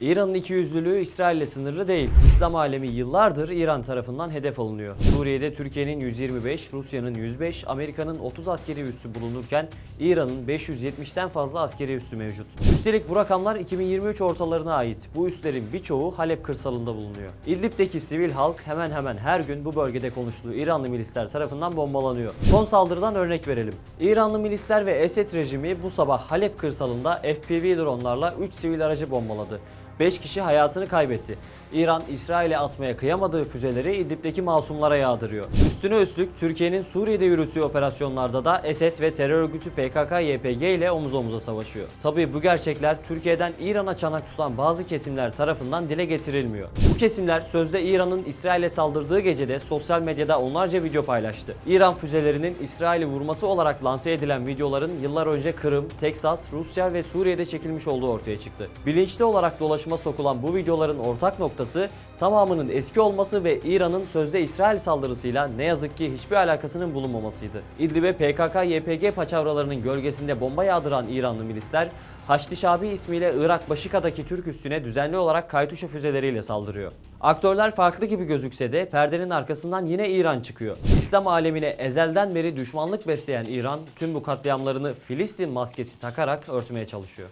İran'ın ikiyüzlülüğü İsrail'le sınırlı değil. İslam alemi yıllardır İran tarafından hedef alınıyor. Suriye'de Türkiye'nin 125, Rusya'nın 105, Amerika'nın 30 askeri üssü bulunurken İran'ın 570'ten fazla askeri üssü mevcut. Üstelik bu rakamlar 2023 ortalarına ait. Bu üslerin birçoğu Halep kırsalında bulunuyor. İdlib'deki sivil halk hemen hemen her gün bu bölgede konuştuğu İranlı milisler tarafından bombalanıyor. Son saldırıdan örnek verelim. İranlı milisler ve Esed rejimi bu sabah Halep kırsalında FPV dronlarla 3 sivil aracı bombaladı. 5 kişi hayatını kaybetti. İran, İsrail'e atmaya kıyamadığı füzeleri İdlib'deki masumlara yağdırıyor. Üstüne üstlük Türkiye'nin Suriye'de yürüttüğü operasyonlarda da Esed ve terör örgütü PKK-YPG ile omuz omuza savaşıyor. Tabii bu gerçekler Türkiye'den İran'a çanak tutan bazı kesimler tarafından dile getirilmiyor. Bu kesimler sözde İran'ın İsrail'e saldırdığı gecede sosyal medyada onlarca video paylaştı. İran füzelerinin İsrail'i vurması olarak lanse edilen videoların yıllar önce Kırım, Teksas, Rusya ve Suriye'de çekilmiş olduğu ortaya çıktı. Bilinçli olarak dolaşıma sokulan bu videoların ortak noktası tamamının eski olması ve İran'ın sözde İsrail saldırısıyla ne yazık ki hiçbir alakasının bulunmamasıydı. İdlib'e PKK-YPG paçavralarının gölgesinde bomba yağdıran İranlı milisler Haçlı Şabi ismiyle Irak Başika'daki Türk üssüne düzenli olarak Kaytuşa füzeleriyle saldırıyor. Aktörler farklı gibi gözükse de perdenin arkasından yine İran çıkıyor. İslam alemine ezelden beri düşmanlık besleyen İran tüm bu katliamlarını Filistin maskesi takarak örtmeye çalışıyor.